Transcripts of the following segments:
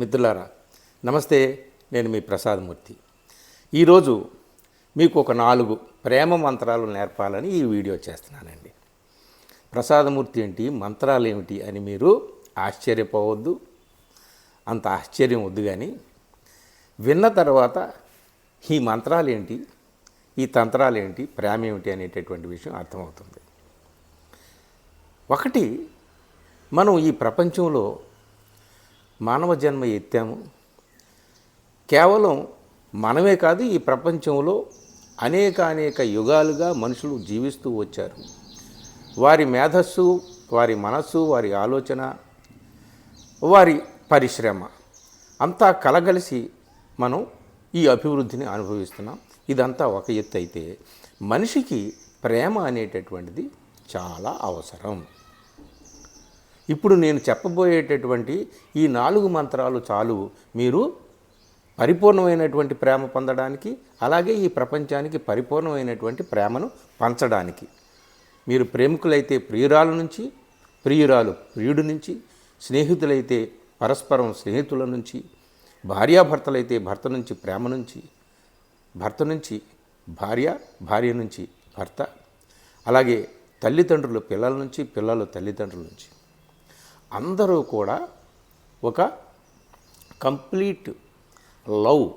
మిత్రులారా నమస్తే నేను మీ ప్రసాదమూర్తి ఈరోజు మీకు ఒక నాలుగు ప్రేమ మంత్రాలు నేర్పాలని ఈ వీడియో చేస్తున్నానండి. ప్రసాదమూర్తి ఏంటి మంత్రాలు ఏమిటి అని మీరు ఆశ్చర్యపోవద్దు అంత ఆశ్చర్యం వద్దు కానీ విన్న తర్వాత ఈ మంత్రాలు ఏంటి ఈ తంత్రాలు ఏంటి ప్రేమ ఏమిటి అనేటటువంటి విషయం అర్థమవుతుంది. ఒకటి మనం ఈ ప్రపంచంలో మానవ జన్మ ఎత్తాము. కేవలం మనమే కాదు ఈ ప్రపంచంలో అనేక అనేక యుగాలుగా మనుషులు జీవిస్తూ వచ్చారు. వారి మేధస్సు వారి మనస్సు వారి ఆలోచన వారి పరిశ్రమ అంతా కలగలిసి మనం ఈ అభివృద్ధిని అనుభవిస్తున్నాం. ఇదంతా ఒక ఎత్తు అయితే మనిషికి ప్రేమ అనేటటువంటిది చాలా అవసరం. ఇప్పుడు నేను చెప్పబోయేటటువంటి ఈ నాలుగు మంత్రాలు చాలు. మీరు పరిపూర్ణమైనటువంటి ప్రేమ పొందడానికి అలాగే ఈ ప్రపంచానికి పరిపూర్ణమైనటువంటి ప్రేమను పంచడానికి. మీరు ప్రేమికులైతే ప్రియురాల నుంచి ప్రియురాలు ప్రియుడి నుంచి స్నేహితులైతే పరస్పరం స్నేహితుల నుంచి భార్యాభర్తలైతే భర్త నుంచి ప్రేమ నుంచి భర్త నుంచి భార్య భార్య నుంచి భర్త అలాగే తల్లిదండ్రులు పిల్లల నుంచి పిల్లలు తల్లిదండ్రుల నుంచి. అందరూ కూడా ఒక కంప్లీట్ లవ్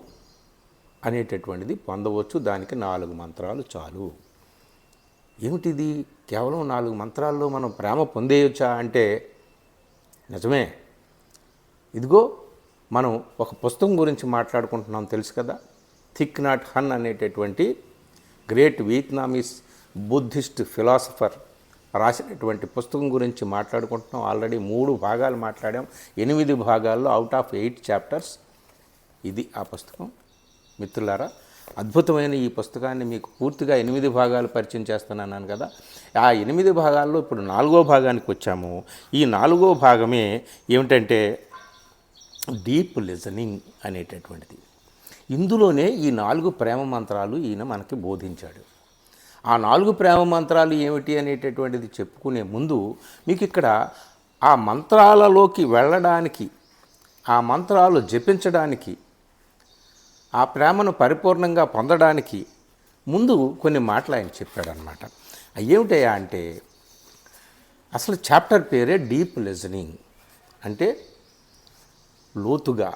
అనేటటువంటిది పొందవచ్చు. దానికి నాలుగు మంత్రాలు చాలు. ఏమిటిది? కేవలం నాలుగు మంత్రాల్లో మనం ప్రేమ పొందేయొచ్చా అంటే నిజమే. ఇదిగో మనం ఒక పుస్తకం గురించి మాట్లాడుకుంటున్నాం తెలుసు కదా? థిక్ నాట్ హన్ అనేటటువంటి గ్రేట్ వియత్నామీస్ బుద్ధిస్ట్ ఫిలాసఫర్ రాసినటువంటి పుస్తకం గురించి మాట్లాడుకుంటున్నాం. ఆల్రెడీ మూడు భాగాలు మాట్లాడాం. ఎనిమిది భాగాల్లో అవుట్ ఆఫ్ ఎయిట్ చాప్టర్స్ ఇది ఆ పుస్తకం. మిత్రులారా అద్భుతమైన ఈ పుస్తకాన్ని మీకు పూర్తిగా ఎనిమిది భాగాలు పరిచయం చేస్తున్నాను కదా. ఆ ఎనిమిది భాగాల్లో ఇప్పుడు నాలుగో భాగానికి వచ్చాము. ఈ నాలుగో భాగమే ఏమిటంటే డీప్ లిజనింగ్ అనేటటువంటిది. ఇందులోనే ఈ నాలుగు ప్రేమ మంత్రాలు ఈయన మనకి బోధించాడు. ఆ నాలుగు ప్రేమ మంత్రాలు ఏమిటి అనేటటువంటిది చెప్పుకునే ముందు మీకు ఇక్కడ ఆ మంత్రాలలోకి వెళ్ళడానికి ఆ మంత్రాలు జపించడానికి ఆ ప్రేమను పరిపూర్ణంగా పొందడానికి ముందు కొన్ని మాటలు ఆయన చెప్పాడనమాట ఏమిటయ్యా అంటే అసలు చాప్టర్ పేరే డీప్ లిజనింగ్. అంటే లోతుగా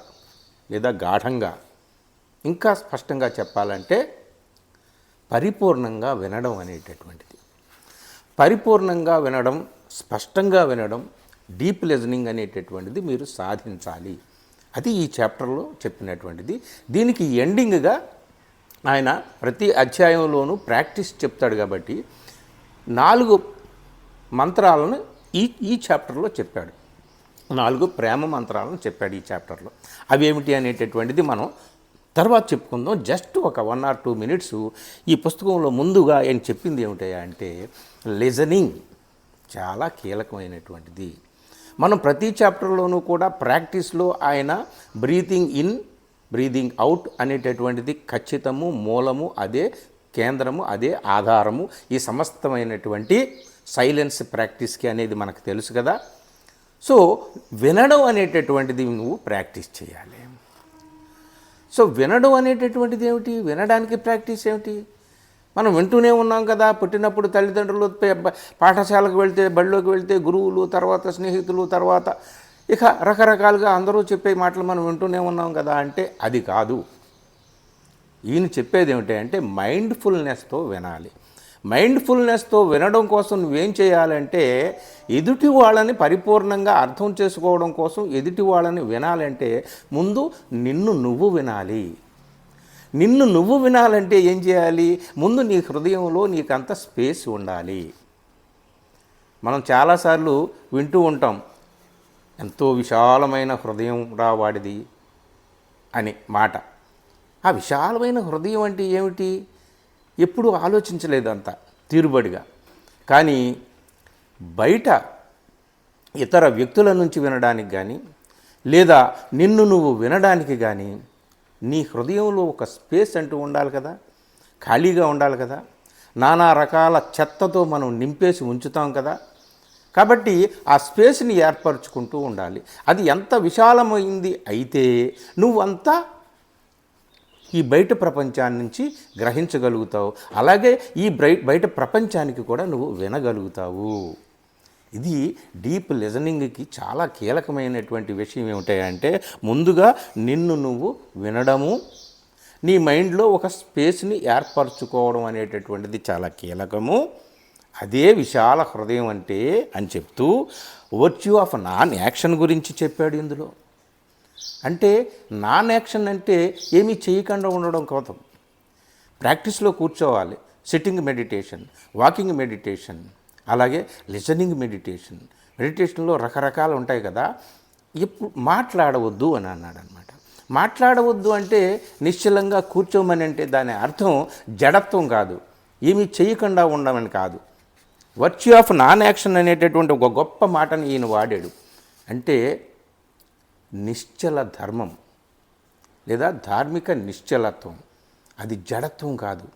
లేదా గాఢంగా. ఇంకా స్పష్టంగా చెప్పాలంటే పరిపూర్ణంగా వినడం అనేటటువంటిది. పరిపూర్ణంగా వినడం స్పష్టంగా వినడం డీప్ లిజనింగ్ అనేటటువంటిది మీరు సాధించాలి. అది ఈ చాప్టర్లో చెప్పినటువంటిది. దీనికి ఎండింగ్గా ఆయన ప్రతి అధ్యాయంలోనూ ప్రాక్టీస్ చెప్తాడు కాబట్టి నాలుగు మంత్రాలను ఈ ఈ చాప్టర్లో చెప్పాడు. నాలుగు ప్రేమ మంత్రాలను చెప్పాడు ఈ చాప్టర్లో. అవి ఏమిటి అనేటటువంటిది మనం తర్వాత చెప్పుకుందాం. జస్ట్ ఒక వన్ ఆర్ టూ మినిట్స్ ఈ పుస్తకంలో ముందుగా ఆయన చెప్పింది ఏమిటయా అంటే లిజనింగ్ చాలా కీలకమైనటువంటిది. మనం ప్రతి చాప్టర్లోనూ కూడా ప్రాక్టీస్లో ఆయన బ్రీతింగ్ ఇన్ బ్రీతింగ్ అవుట్ అనేటటువంటిది ఖచ్చితము మూలము అదే కేంద్రము అదే ఆధారము ఈ సమస్తమైనటువంటి సైలెన్స్ ప్రాక్టీస్కి అనేది మనకు తెలుసు కదా. సో వినడం అనేటటువంటిది నువ్వు ప్రాక్టీస్ చేయాలి. సో వినడం అనేటటువంటిది ఏమిటి? వినడానికి ప్రాక్టీస్ ఏమిటి? మనం వింటూనే ఉన్నాం కదా. పుట్టినప్పుడు తల్లిదండ్రులు పాఠశాలకు వెళ్తే బడిలోకి వెళ్తే గురువులు తర్వాత స్నేహితులు తర్వాత ఇక రకరకాలుగా అందరూ చెప్పే మాటలు మనం వింటూనే ఉన్నాం కదా అంటే అది కాదు. ఈయన చెప్పేది ఏమిటి అంటే మైండ్ఫుల్నెస్తో వినాలి. మైండ్ఫుల్నెస్తో వినడం కోసం నువ్వేం చేయాలంటే ఎదుటి వాళ్ళని పరిపూర్ణంగా అర్థం చేసుకోవడం కోసం ఎదుటి వాళ్ళని వినాలంటే ముందు నిన్ను నువ్వు వినాలి. నిన్ను నువ్వు వినాలంటే ఏం చేయాలి? ముందు నీ హృదయంలో నీకంత స్పేస్ ఉండాలి. మనం చాలాసార్లు వింటూ ఉంటాం ఎంతో విశాలమైన హృదయం రా వాడిది అని మాట. ఆ విశాలమైన హృదయం అంటే ఏమిటి? ఎప్పుడు ఆలోచించలేదంత తీరుబడిగా. కానీ బయట ఇతర వ్యక్తుల నుంచి వినడానికి కానీ లేదా నిన్ను నువ్వు వినడానికి కానీ నీ హృదయంలో ఒక స్పేస్ అంటూ ఉండాలి కదా ఖాళీగా ఉండాలి కదా నానా రకాల చెత్తతో మనం నింపేసి ఉంచుతాం కదా. కాబట్టి ఆ స్పేస్ని ఏర్పరచుకుంటూ ఉండాలి. అది ఎంత విశాలమైంది అయితే నువ్వంతా ఈ బయట ప్రపంచాన్ని నుంచి గ్రహించగలుగుతావు. అలాగే ఈ బ్రై బయట ప్రపంచానికి కూడా నువ్వు వినగలుగుతావు. ఇది డీప్ లిజనింగ్కి చాలా కీలకమైనటువంటి విషయం ఏమిటంటే ముందుగా నిన్ను నువ్వు వినడము నీ మైండ్లో ఒక స్పేస్ని ఏర్పరచుకోవడం అనేటటువంటిది చాలా కీలకము. అదే విశాల హృదయం అంటే అని చెప్తూ వర్చ్యూ ఆఫ్ నాన్ యాక్షన్ గురించి చెప్పాడు ఇందులో. అంటే నాన్ యాక్షన్ అంటే ఏమీ చేయకుండా ఉండడం కోసం ప్రాక్టీస్లో కూర్చోవాలి. సిట్టింగ్ మెడిటేషన్ వాకింగ్ మెడిటేషన్ అలాగే లిజనింగ్ మెడిటేషన్. మెడిటేషన్లో రకరకాలు ఉంటాయి కదా. ఎప్పుడు మాట్లాడవద్దు అని అన్నాడు అనమాట మాట్లాడవద్దు అంటే నిశ్చలంగా కూర్చోమని అంటే దాని అర్థం జడత్వం కాదు. ఏమీ చేయకుండా ఉండమని కాదు. వర్చ్యూ ఆఫ్ నాన్ యాక్షన్ అనేటటువంటి ఒక గొప్ప మాటను ఈయన వాడాడు. అంటే నిశ్చల ధర్మం లేదా ధార్మిక నిశ్చలత్వం. అది జడత్వం కాదు.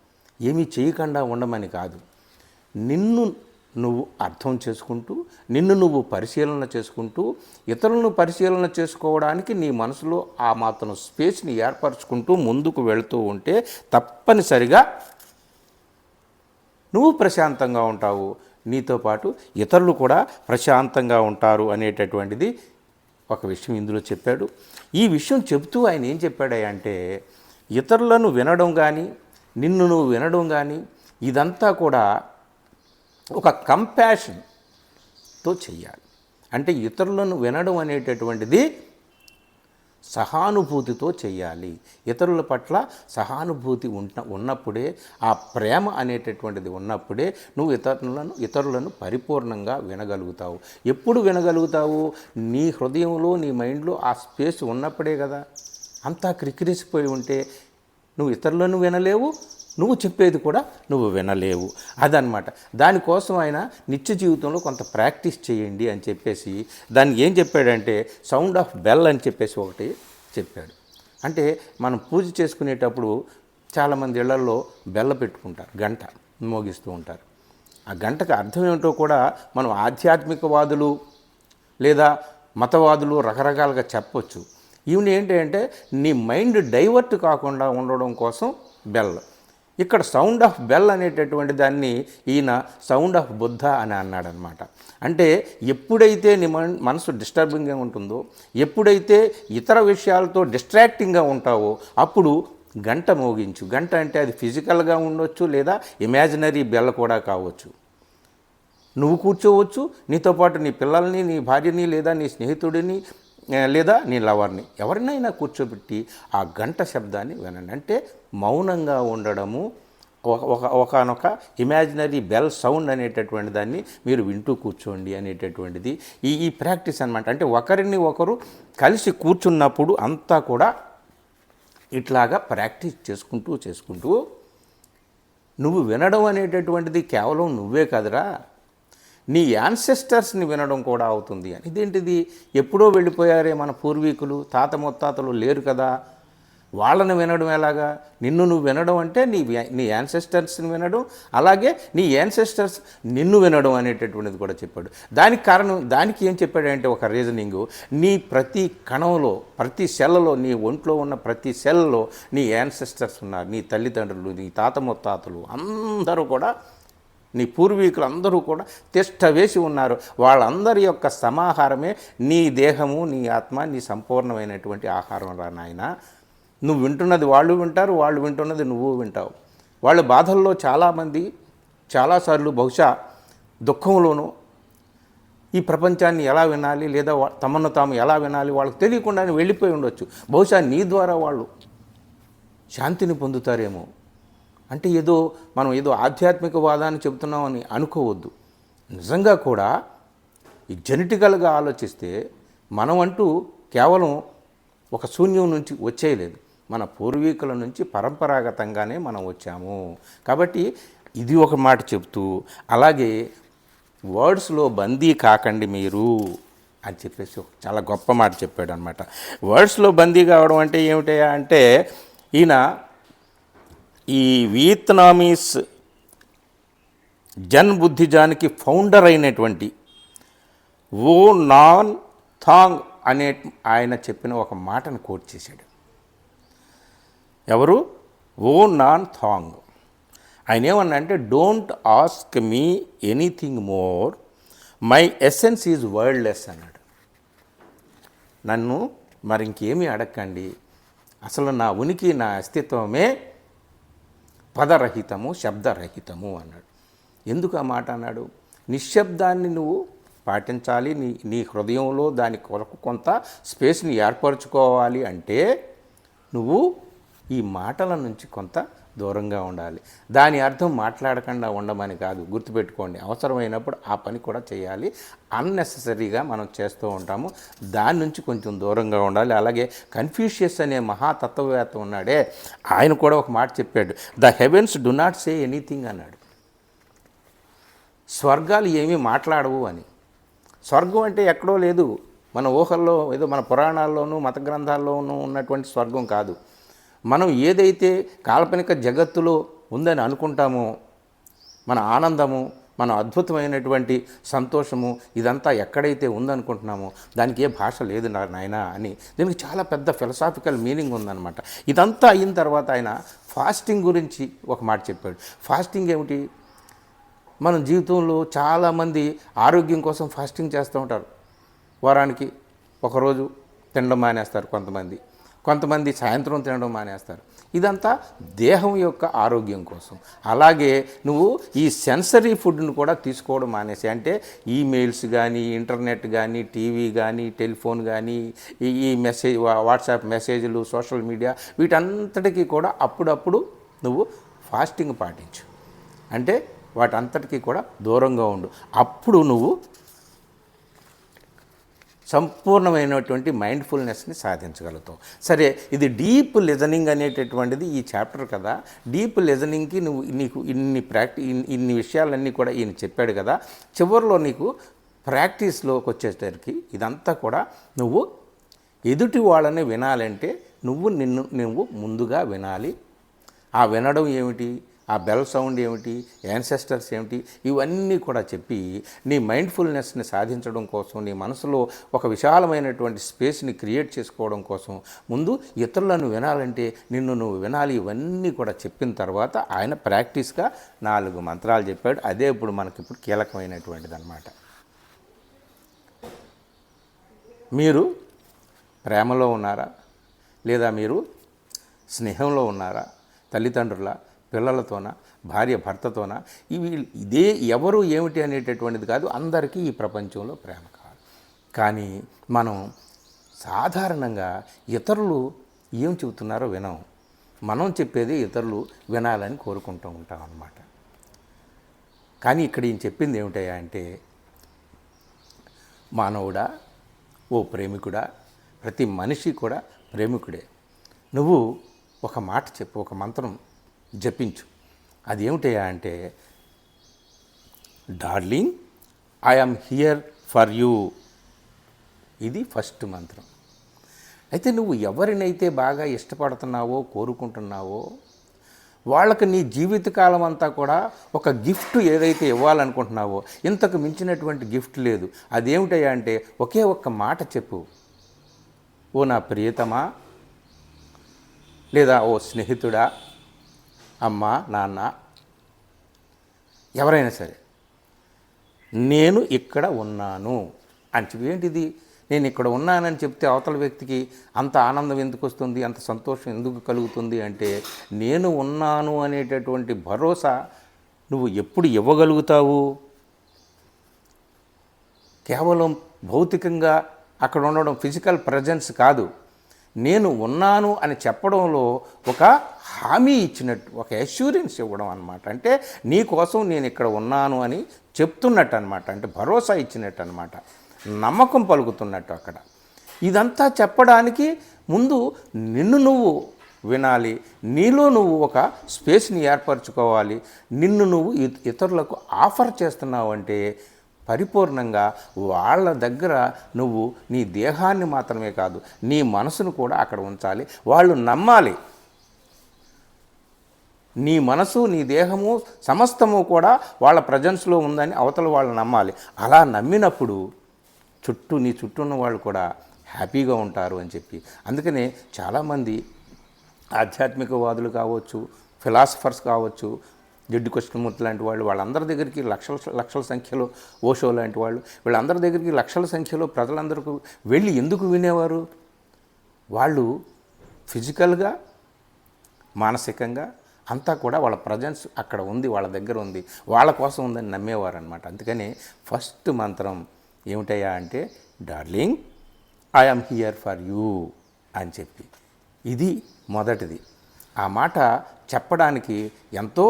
ఏమీ చేయకుండా ఉండమని కాదు. నిన్ను నువ్వు అర్థం చేసుకుంటూ నిన్ను నువ్వు పరిశీలన చేసుకుంటూ ఇతరులను పరిశీలన చేసుకోవడానికి నీ మనసులో ఆ మాత్రం స్పేస్ని ఏర్పరచుకుంటూ ముందుకు వెళుతూ ఉంటే తప్పనిసరిగా నువ్వు ప్రశాంతంగా ఉంటావు. నీతో పాటు ఇతరులు కూడా ప్రశాంతంగా ఉంటారు అనేటటువంటిది ఒక విషయం ఇందులో చెప్పాడు. ఈ విషయం చెబుతూ ఆయన ఏం చెప్పాడు అంటే ఇతరులను వినడం కానీ నిన్ను నువ్వు వినడం కానీ ఇదంతా కూడా ఒక కంపాషన్తో చెయ్యాలి. అంటే ఇతరులను వినడం అనేటటువంటిది సహానుభూతితో చేయాలి ఇతరుల పట్ల సహానుభూతి ఉన్న ఉన్నప్పుడే ఆ ప్రేమ అనేటటువంటిది ఉన్నప్పుడే నువ్వు ఇతరులను ఇతరులను పరిపూర్ణంగా వినగలుగుతావు. ఎప్పుడు వినగలుగుతావు? నీ హృదయంలో నీ మైండ్లో ఆ స్పేస్ ఉన్నప్పుడే కదా. అంతా క్రిక్కిరిసిపోయి ఉంటే నువ్వు ఇతరులను వినలేవు నువ్వు చెప్పేది కూడా నువ్వు వినలేవు. అదనమాట దానికోసం ఆయన నిత్య జీవితంలో కొంత ప్రాక్టీస్ చేయండి అని చెప్పేసి దాన్ని ఏం చెప్పాడంటే సౌండ్ ఆఫ్ బెల్ అని చెప్పేసి ఒకటి చెప్పాడు. అంటే మనం పూజ చేసుకునేటప్పుడు చాలామంది ఇళ్ళలో బెల్ల పెట్టుకుంటారు గంట మోగిస్తూ ఉంటారు. ఆ గంటకు అర్థం ఏమిటో కూడా మనం ఆధ్యాత్మికవాదులు లేదా మతవాదులు రకరకాలుగా చెప్పొచ్చు. ఈవెన్ ఏంటి అంటే నీ మైండ్ డైవర్ట్ కాకుండా ఉండడం కోసం బెల్ల ఇక్కడ సౌండ్ ఆఫ్ బెల్ అనేటటువంటి దాన్ని ఈయన సౌండ్ ఆఫ్ బుద్ధ అని అన్నాడనమాట అంటే ఎప్పుడైతే నీ మన- మనసు డిస్టర్బింగ్గా ఉంటుందో ఎప్పుడైతే ఇతర విషయాలతో డిస్ట్రాక్టింగ్గా ఉంటావో అప్పుడు గంట మోగించు. గంట అంటే అది ఫిజికల్గా ఉండొచ్చు లేదా ఇమాజినరీ బెల్ కూడా కావచ్చు. నువ్వు కూర్చోవచ్చు నీతో పాటు నీ పిల్లల్ని నీ భార్యని లేదా నీ స్నేహితుడిని లేదా నీ లవర్ని ఎవరినైనా కూర్చోబెట్టి ఆ గంట శబ్దాన్ని వినండి. అంటే మౌనంగా ఉండడము ఒక ఒక ఒకనొక ఇమాజినరీ బెల్ సౌండ్ అనేటటువంటి దాన్ని మీరు వింటూ కూర్చోండి అనేటటువంటిది ఈ ఈ ప్రాక్టీస్ అనమాట అంటే ఒకరిని ఒకరు కలిసి కూర్చున్నప్పుడు అంతా కూడా ఇట్లాగా ప్రాక్టీస్ చేసుకుంటూ చేసుకుంటూ నువ్వు వినడం అనేటటువంటిది కేవలం నువ్వే కదరా. నీ యాన్సెస్టర్స్ని వినడం కూడా అవుతుంది. అని ఇదేంటిది? ఎప్పుడో వెళ్ళిపోయారే మన పూర్వీకులు. తాత ముత్తాతలు లేరు కదా. వాళ్ళని వినడం ఎలాగా? నిన్ను నువ్వు వినడం అంటే నీ నీ యాన్సెస్టర్స్ని వినడం అలాగే నీ యాన్సెస్టర్స్ నిన్ను వినడం అనేటటువంటిది కూడా చెప్పాడు. దానికి కారణం దానికి ఏం చెప్పాడంటే ఒక రీజనింగ్ నీ ప్రతి కణంలో ప్రతి సెల్లో నీ ఒంట్లో ఉన్న ప్రతి సెల్లో నీ యాన్సెస్టర్స్ ఉన్నారు. నీ తల్లిదండ్రులు నీ తాత ముత్తాతలు అందరూ కూడా నీ పూర్వీకులు అందరూ కూడా తిష్ట వేసి ఉన్నారు. వాళ్ళందరి యొక్క సమాహారమే నీ దేహము నీ ఆత్మ నీ సంపూర్ణమైనటువంటి ఆహారం రా నాయన. నువ్వు వింటున్నది వాళ్ళు వింటారు వాళ్ళు వింటున్నది నువ్వు వింటావు. వాళ్ళ బాధల్లో చాలామంది చాలాసార్లు బహుశా దుఃఖంలోనూ ఈ ప్రపంచాన్ని ఎలా వినాలి లేదా తమను తాము ఎలా వినాలి వాళ్ళకి తెలియకుండానే వెళ్ళిపోయి ఉండొచ్చు. బహుశా నీ ద్వారా వాళ్ళు శాంతిని పొందుతారేమో. అంటే ఏదో మనం ఏదో ఆధ్యాత్మిక వాదాన్ని చెబుతున్నామని అనుకోవద్దు. నిజంగా కూడా ఈ జెనెటికల్గా ఆలోచిస్తే మనం అంటూ కేవలం ఒక శూన్యం నుంచి వచ్చేయలేదు. మన పూర్వీకుల నుంచి పరంపరాగతంగానే మనం వచ్చాము. కాబట్టి ఇది ఒక మాట చెప్తూ అలాగే వర్డ్స్లో బందీ కాకండి మీరు అని చెప్పేసి ఒక చాలా గొప్ప మాట చెప్పాడు అనమాట వర్డ్స్లో బందీ కావడం అంటే ఏమిటయా అంటే ఈయన ఈ వియత్నామీస్ జన్ బుద్ధిజానికి ఫౌండర్ అయినటువంటి ఓ నాన్ థాంగ్ అనే ఆయన చెప్పిన ఒక మాటను కోట్ చేశాడు. ఎవరు? ఓ నాన్ థాంగ్. ఆయన ఏమన్నా అంటే don't ask me anything more my essence is wordless అన్నాడు. నన్ను మరి ఇంకేమీ అడగండి అసలు నా ఉనికి నా అస్తిత్వమే పదరహితము శబ్దరహితము అన్నాడు. ఎందుకు ఆ మాట అన్నాడు? నిశ్శబ్దాన్ని నువ్వు పాటించాలి. నీ నీ హృదయంలో దాని కొరకు కొంత స్పేస్ని ఏర్పరచుకోవాలి అంటే నువ్వు ఈ మాటల నుంచి కొంత దూరంగా ఉండాలి. దాని అర్థం మాట్లాడకుండా ఉండమని కాదు. గుర్తుపెట్టుకోండి. అవసరమైనప్పుడు ఆ పని కూడా చేయాలి. అన్నెసెసరీగా మనం చేస్తూ ఉంటాము. దాని నుంచి కొంచెం దూరంగా ఉండాలి. అలాగే కన్ఫ్యూషియస్ అనే మహాతత్వవేత్త ఉన్నాడే. ఆయన కూడా ఒక మాట చెప్పాడు. The heavens do not say anything అన్నాడు. స్వర్గాలు ఏమీ మాట్లాడవు అని. స్వర్గం అంటే ఎక్కడో లేదు. మన ఊహల్లో ఏదో మన పురాణాల్లోనూ మత గ్రంథాల్లోనూ ఉన్నటువంటి స్వర్గం కాదు. మనం ఏదైతే కాల్పనిక జగత్తులో ఉందని అనుకుంటామో మన ఆనందము మన అద్భుతమైనటువంటి సంతోషము ఇదంతా ఎక్కడైతే ఉందనుకుంటున్నామో దానికి ఏ భాష లేదు నా నాయన అని దీనికి చాలా పెద్ద ఫిలసాఫికల్ మీనింగ్ ఉందన్నమాట. ఇదంతా అయిన తర్వాత ఆయన ఫాస్టింగ్ గురించి ఒక మాట చెప్పాడు. ఫాస్టింగ్ ఏమిటి? మన జీవితంలో చాలామంది ఆరోగ్యం కోసం ఫాస్టింగ్ చేస్తూ ఉంటారు. వారానికి ఒకరోజు తినడం మానేస్తారు కొంతమంది. కొంతమంది సాయంత్రం తినడం మానేస్తారు. ఇదంతా దేహం యొక్క ఆరోగ్యం కోసం. అలాగే నువ్వు ఈ సెన్సరీ ఫుడ్ను కూడా తీసుకోవడం మానేసి అంటే ఈమెయిల్స్ కానీ ఇంటర్నెట్ కానీ టీవీ కానీ టెలిఫోన్ కానీ ఈ ఈ మెసేజ్ వాట్సాప్ మెసేజ్లు సోషల్ మీడియా వీటంతటికీ కూడా అప్పుడప్పుడు నువ్వు ఫాస్టింగ్ పాటించు. అంటే వాటంతటికీ కూడా దూరంగా ఉండు. అప్పుడు నువ్వు సంపూర్ణమైనటువంటి మైండ్ఫుల్నెస్ని సాధించగలుగుతాం. సరే ఇది డీప్ లిజనింగ్ అనేటటువంటిది ఈ చాప్టర్ కదా. డీప్ లిజనింగ్కి నువ్వు నీకు ఇన్ని ప్రాక్టీ ఇన్ని విషయాలన్నీ కూడా ఈయన చెప్పాడు కదా. చివరిలో నీకు ప్రాక్టీస్లోకి వచ్చేసరికి ఇదంతా కూడా నువ్వు ఎదుటి వాళ్ళని వినాలంటే నువ్వు నిన్ను నువ్వు ముందుగా వినాలి. ఆ వినడం ఏమిటి? ఆ బెల్ సౌండ్ ఏమిటి యాన్సెస్టర్స్ ఏమిటి ఇవన్నీ కూడా చెప్పి నీ మైండ్ఫుల్నెస్ని సాధించడం కోసం నీ మనసులో ఒక విశాలమైనటువంటి స్పేస్ని క్రియేట్ చేసుకోవడం కోసం ముందు ఇతరులను వినాలంటే నిన్ను నువ్వు వినాలి ఇవన్నీ కూడా చెప్పిన తర్వాత ఆయన ప్రాక్టీస్గా నాలుగు మంత్రాలు చెప్పాడు. అదే ఇప్పుడు మనకి ఇప్పుడు కీలకమైనటువంటిది అనమాట మీరు ప్రేమలో ఉన్నారా? లేదా మీరు స్నేహంలో ఉన్నారా? తల్లిదండ్రుల? పిల్లలతోన భార్య భర్తతోన ఇవి ఇదే ఎవరు ఏమిటి అనేటటువంటిది కాదు అందరికీ ఈ ప్రపంచంలో ప్రేమ కావాలి కానీ మనం సాధారణంగా ఇతరులు ఏం చెబుతున్నారో వినం. మనం చెప్పేది ఇతరులు వినాలని కోరుకుంటూ ఉంటాం అన్నమాట. కానీ ఇక్కడ ఈయన చెప్పింది ఏమిటయా అంటే మానవుడా ఓ ప్రేమికుడా ప్రతి మనిషి కూడా ప్రేమికుడే. నువ్వు ఒక మాట చెప్పు ఒక మంత్రం జపించు. అది ఏమిటయ్యా అంటే darling I'm here for you. ఇది ఫస్ట్ మంత్రం. అయితే నువ్వు ఎవరినైతే బాగా ఇష్టపడుతున్నావో కోరుకుంటున్నావో వాళ్ళకి నీ జీవితకాలం అంతా కూడా ఒక గిఫ్ట్ ఏదైతే ఇవ్వాలనుకుంటున్నావో ఇంతకు మించినటువంటి గిఫ్ట్ లేదు. అదేమిటయ్యా అంటే ఒకే ఒక్క మాట చెప్పు. ఓ నా ప్రియతమా లేదా ఓ స్నేహితుడా అమ్మ నాన్న ఎవరైనా సరే నేను ఇక్కడ ఉన్నాను. అని చెప్పి ఏంటిది? నేను ఇక్కడ ఉన్నానని చెప్తే అవతల వ్యక్తికి అంత ఆనందం ఎందుకు వస్తుంది? అంత సంతోషం ఎందుకు కలుగుతుంది? అంటే నేను ఉన్నాను అనేటటువంటి భరోసా నువ్వు ఎప్పుడు ఇవ్వగలుగుతావు? కేవలం భౌతికంగా అక్కడ ఉండడం ఫిజికల్ ప్రజెన్స్ కాదు. నేను ఉన్నాను అని చెప్పడంలో ఒక హామీ ఇచ్చినట్టు ఒక అష్యూరెన్స్ ఇవ్వడం అనమాట అంటే నీ కోసం నేను ఇక్కడ ఉన్నాను అని చెప్తున్నట్టు అనమాట అంటే భరోసా ఇచ్చినట్టు అనమాట నమ్మకం పలుకుతున్నట్టు అక్కడ. ఇదంతా చెప్పడానికి ముందు నిన్ను నువ్వు వినాలి. నీలో నువ్వు ఒక స్పేస్ని ఏర్పరచుకోవాలి. నిన్ను నువ్వు ఇ- ఇతరులకు ఆఫర్ చేస్తున్నావు అంటే పరిపూర్ణంగా వాళ్ళ దగ్గర నువ్వు నీ దేహాన్ని మాత్రమే కాదు నీ మనసును కూడా అక్కడ ఉంచాలి. వాళ్ళు నమ్మాలి. నీ మనసు నీ దేహము సమస్తము కూడా వాళ్ళ ప్రజెన్స్లో ఉందని అవతల వాళ్ళు నమ్మాలి. అలా నమ్మినప్పుడు చుట్టూ నీ చుట్టూ ఉన్న వాళ్ళు కూడా హ్యాపీగా ఉంటారు అని చెప్పి. అందుకనే చాలామంది ఆధ్యాత్మికవాదులు కావచ్చు ఫిలాసఫర్స్ కావచ్చు జిడ్డు కృష్ణమూర్తి లాంటి వాళ్ళు వాళ్ళందరి దగ్గరికి లక్షల లక్షల సంఖ్యలో ఓషో లాంటి వాళ్ళు వీళ్ళందరి దగ్గరికి లక్షల సంఖ్యలో ప్రజలందరికీ వెళ్ళి ఎందుకు వినేవారు? వాళ్ళు ఫిజికల్గా మానసికంగా అంతా కూడా వాళ్ళ ప్రజెన్స్ అక్కడ ఉంది వాళ్ళ దగ్గర ఉంది వాళ్ళ కోసం ఉందని నమ్మేవారు అనమాట అందుకని ఫస్ట్ మంత్రం ఏమిటయ్యా అంటే darling I'm here for you అని చెప్పి. ఇది మొదటిది. ఆ మాట చెప్పడానికి ఎంతో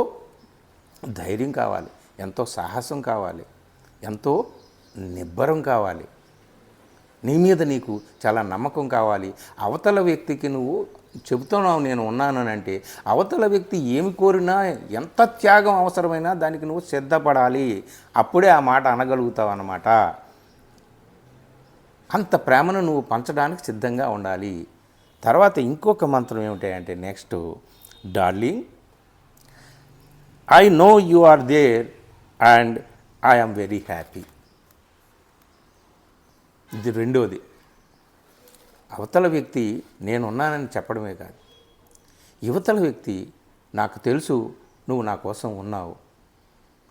ధైర్యం కావాలి ఎంతో సాహసం కావాలి ఎంతో నిబ్బరం కావాలి. నీ మీద నీకు చాలా నమ్మకం కావాలి. అవతల వ్యక్తికి నువ్వు చెబుతున్నావు నేను ఉన్నానంటే అంటే అవతల వ్యక్తి ఏమి కోరినా ఎంత త్యాగం అవసరమైనా దానికి నువ్వు సిద్ధపడాలి. అప్పుడే ఆ మాట అనగలుగుతావు అన్నమాట. అంత ప్రేమను నువ్వు పంచడానికి సిద్ధంగా ఉండాలి. తర్వాత ఇంకొక మంత్రం ఏమిటంటే next darling I know you are there and I very happy ఇది రెండోది. అవతల వ్యక్తి నేనున్నానని చెప్పడమే కాదు. యువతల వ్యక్తి నాకు తెలుసు నువ్వు నా కోసం ఉన్నావు.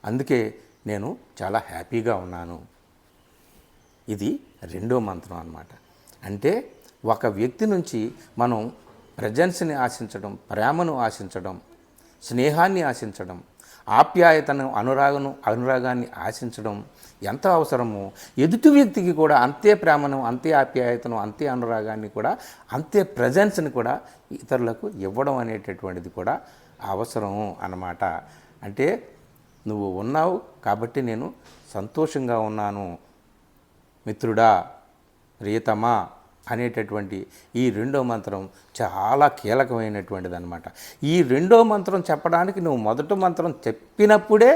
అందుకే నేను చాలా హ్యాపీగా ఉన్నాను. ఇది రెండో మంత్రం అన్నమాట. అంటే ఒక వ్యక్తి నుంచి మనం ప్రజెన్స్ని ఆశించడం ప్రేమను ఆశించడం స్నేహాన్ని ఆశించడం ఆప్యాయతను అనురాగను అనురాగాన్ని ఆశించడం ఎంత అవసరమో ఎదుటి వ్యక్తికి కూడా అంతే ప్రేమను అంతే ఆప్యాయతను అంతే అనురాగాన్ని కూడా అంతే ప్రజెన్స్ని కూడా ఇతరులకు ఇవ్వడం అనేటటువంటిది కూడా అవసరం అన్నమాట. అంటే నువ్వు ఉన్నావు కాబట్టి నేను సంతోషంగా ఉన్నాను. మిత్రుడా ప్రియతమా అనేటటువంటి ఈ రెండో మంత్రం చాలా కీలకమైనటువంటిది అనమాట ఈ రెండో మంత్రం చెప్పడానికి నువ్వు మొదటి మంత్రం చెప్పినప్పుడే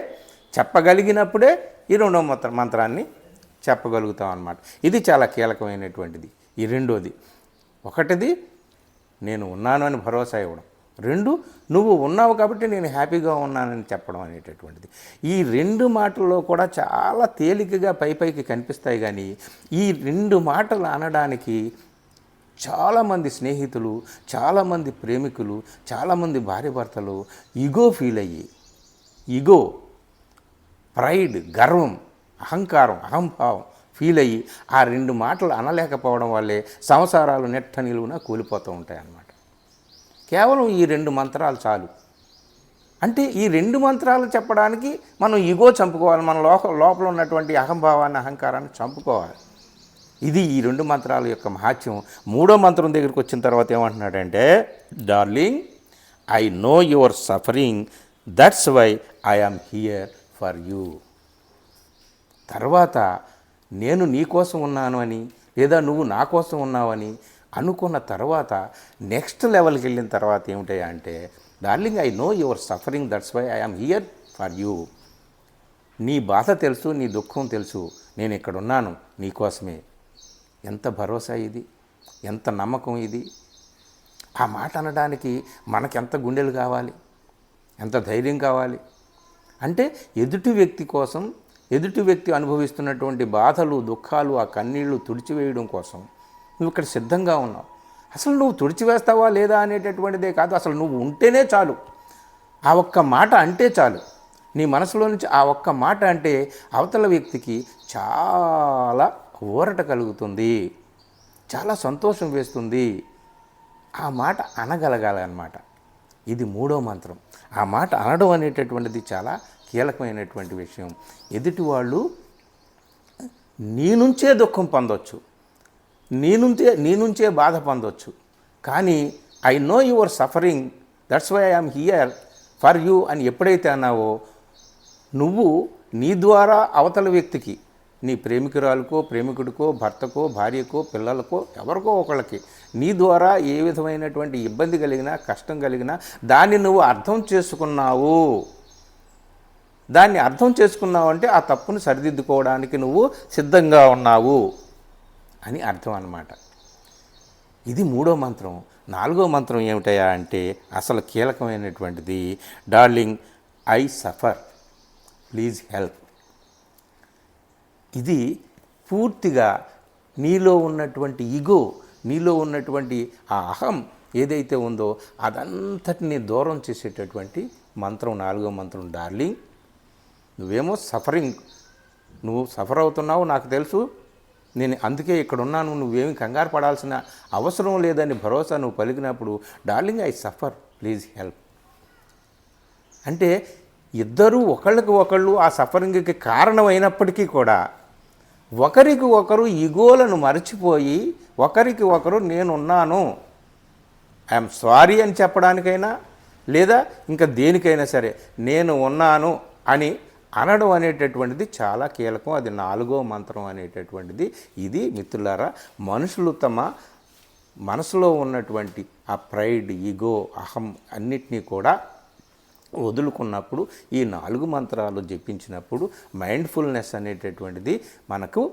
చెప్పగలిగినప్పుడే ఈ రెండో మంత్ర మంత్రాన్ని చెప్పగలుగుతాం అనమాట ఇది చాలా కీలకమైనటువంటిది. ఈ రెండోది. ఒకటిది నేను ఉన్నాను అని భరోసా ఇవ్వడం. రెండు నువ్వు ఉన్నావు కాబట్టి నేను హ్యాపీగా ఉన్నానని చెప్పడం అనేటటువంటిది. ఈ రెండు మాటల్లో కూడా చాలా తేలికగా పై పైకి కనిపిస్తాయి కానీ ఈ రెండు మాటలు అనడానికి చాలామంది స్నేహితులు చాలామంది ప్రేమికులు చాలామంది భార్యభర్తలు ఇగో ఫీల్ అయ్యి ఇగో ప్రైడ్ గర్వం అహంకారం అహంభావం ఫీల్ అయ్యి ఆ రెండు మాటలు అనలేకపోవడం వల్లే సంసారాలు నెట్ట నిలువున కూలిపోతూ ఉంటాయి అన్నమాట కేవలం ఈ రెండు మంత్రాలు చాలు. అంటే ఈ రెండు మంత్రాలు చెప్పడానికి మనం ఇగో చంపుకోవాలి మన లోక లోపల ఉన్నటువంటి అహంభావాన్ని అహంకారాన్ని చంపుకోవాలి. ఇది ఈ రెండు మంత్రాల యొక్క మహాత్యం మూడో మంత్రం దగ్గరికి వచ్చిన తర్వాత ఏమంటున్నాడంటే darling I know your suffering that's why I am here for you తర్వాత నేను నీ కోసం ఉన్నాను అని లేదా నువ్వు నా కోసం ఉన్నావని అనుకున్న తర్వాత నెక్స్ట్ లెవెల్కి వెళ్ళిన తర్వాత ఏమిటయ్యా అంటే darling I know your suffering that's why I here for you. నీ బాధ తెలుసు నీ దుఃఖం తెలుసు నేను ఇక్కడ ఉన్నాను నీకోసమే ఎంత భరోసా ఇది? ఎంత నమ్మకం ఇది? ఆ మాట అనడానికి మనకెంత గుండెలు కావాలి? ఎంత ధైర్యం కావాలి? అంటే ఎదుటి వ్యక్తి కోసం ఎదుటి వ్యక్తి అనుభవిస్తున్నటువంటి బాధలు దుఃఖాలు ఆ కన్నీళ్ళు తుడిచివేయడం కోసం నువ్వు ఇక్కడ సిద్ధంగా ఉన్నావు. అసలు నువ్వు తుడిచివేస్తావా లేదా అనేటటువంటిదే కాదు. అసలు నువ్వు ఉంటేనే చాలు. ఆ ఒక్క మాట అంటే చాలు. నీ మనసులో నుంచి ఆ ఒక్క మాట అంటే అవతల వ్యక్తికి చాలా ఊరట కలుగుతుంది. చాలా సంతోషం వేస్తుంది. ఆ మాట అనగలగాలన్నమాట. ఇది మూడో మంత్రం. ఆ మాట అనడం అనేటటువంటిది చాలా కీలకమైనటువంటి విషయం. ఎదుటి వాళ్ళు నీ నుంచే దుఃఖం పొందొచ్చు. నీ నుంచే నీ నుంచే బాధ పొందొచ్చు. కానీ I know your suffering that's why I'm here for you అని ఎప్పుడైతే అన్నావో నువ్వు నీ ద్వారా అవతల వ్యక్తికి నీ ప్రేమికురాలకో ప్రేమికుడికో భర్తకో భార్యకో పిల్లలకో ఎవరికో ఒకళ్ళకి నీ ద్వారా ఏ విధమైనటువంటి ఇబ్బంది కలిగినా కష్టం కలిగినా దాన్ని నువ్వు అర్థం చేసుకున్నావు. దాన్ని అర్థం చేసుకున్నావు అంటే ఆ తప్పును సరిదిద్దుకోవడానికి నువ్వు సిద్ధంగా ఉన్నావు. అని అర్థం అన్నమాట. ఇది మూడో మంత్రం. నాలుగో మంత్రం ఏమిటయా అంటే అసలు కీలకమైనటువంటిది darling I suffer please help. ఇది పూర్తిగా నీలో ఉన్నటువంటి ఇగో నీలో ఉన్నటువంటి ఆ అహం ఏదైతే ఉందో అదంతటిని దూరం చేసేటటువంటి మంత్రం నాలుగో మంత్రం డార్లింగ్ నువ్వేమో సఫరింగ్ నువ్వు సఫర్ అవుతున్నావు నాకు తెలుసు నేను అందుకే ఇక్కడ ఉన్నాను నువ్వేమి కంగారు పడాల్సిన అవసరం లేదని భరోసా నువ్వు పలికినప్పుడు darling I suffer please help అంటే ఇద్దరూ ఒకళ్ళకి ఒకళ్ళు ఆ సఫరింగ్కి కారణమైనప్పటికీ కూడా ఒకరికి ఒకరు ఇగోలను మరచిపోయి ఒకరికి ఒకరు నేనున్నాను ఐఎమ్ సారీ అని చెప్పడానికైనా లేదా ఇంకా దేనికైనా సరే నేను ఉన్నాను అని అనడం అనేటటువంటిది చాలా కీలకం. అది నాలుగో మంత్రం అనేటటువంటిది. ఇది మిత్రులారా మనుషులు తమ మనసులో ఉన్నటువంటి ఆ ప్రైడ్ ఈగో అహం అన్నిటినీ కూడా వదులుకున్నప్పుడు ఈ నాలుగు మంత్రాలు జపించినప్పుడు మైండ్ఫుల్నెస్ అనేటటువంటిది మనకు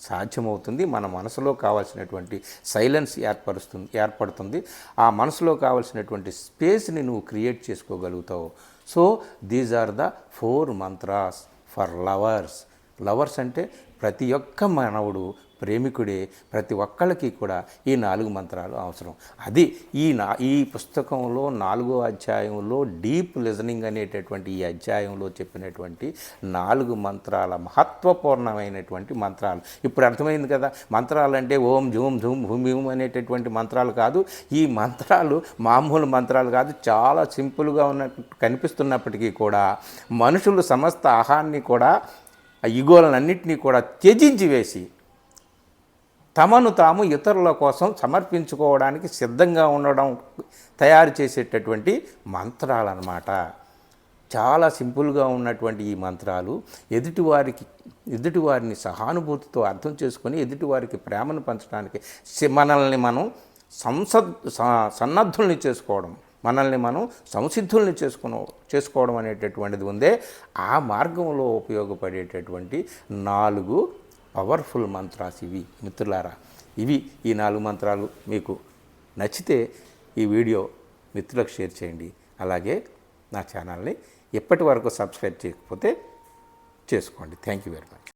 సాధ్యమవుతుంది. మన మనసులో కావాల్సినటువంటి సైలెన్స్ ఏర్పరుస్తుంది ఏర్పడుతుంది. ఆ మనసులో కావాల్సినటువంటి స్పేస్ని నువ్వు create చేసుకోగలుగుతావు. So these are the four mantras for lovers. Lovers అంటే ప్రతి ఒక్క మానవుడు ప్రేమికుడే ప్రతి ఒక్కళ్ళకి కూడా ఈ నాలుగు మంత్రాలు అవసరం. అది ఈ నా ఈ పుస్తకంలో నాలుగో అధ్యాయంలో డీప్ లిజనింగ్ అనేటటువంటి ఈ అధ్యాయంలో చెప్పినటువంటి నాలుగు మంత్రాల మహత్వపూర్ణమైనటువంటి మంత్రాలు. ఇప్పుడు అర్థమైంది కదా మంత్రాలు అంటే ఓం జూమ్ ధూమ్ భూమి భూమ్ అనేటటువంటి మంత్రాలు కాదు. ఈ మంత్రాలు మామూలు మంత్రాలు కాదు. చాలా సింపుల్గా ఉన్న కనిపిస్తున్నప్పటికీ కూడా మనుషులు సమస్త ఆహాన్ని కూడా ఆ ఇగోలన్నింటినీ కూడా త్యజించి వేసి తమను తాము ఇతరుల కోసం సమర్పించుకోవడానికి సిద్ధంగా ఉండడం తయారు చేసేటటువంటి మంత్రాలన్నమాట. చాలా సింపుల్గా ఉన్నటువంటి ఈ మంత్రాలు ఎదుటివారికి ఎదుటివారిని సహానుభూతితో అర్థం చేసుకొని ఎదుటివారికి ప్రేమను పంచడానికి సి- మనల్ని మనం సంసద్ సన్నద్ధుల్ని చేసుకోవడం మనల్ని మనం సంసిద్ధుల్ని చేసుకుని చేసుకోవడం అనేటటువంటిది ఉందే. ఆ మార్గంలో ఉపయోగపడేటటువంటి నాలుగు పవర్ఫుల్ మంత్రాస్ ఇవి మిత్రులారా. ఇవి ఈ నాలుగు మంత్రాలు మీకు నచ్చితే ఈ వీడియో మిత్రులకు షేర్ చేయండి. అలాగే నా ఛానల్ని ఎప్పటి వరకు సబ్స్క్రైబ్ చేయకపోతే చేసుకోండి. Thank you very much.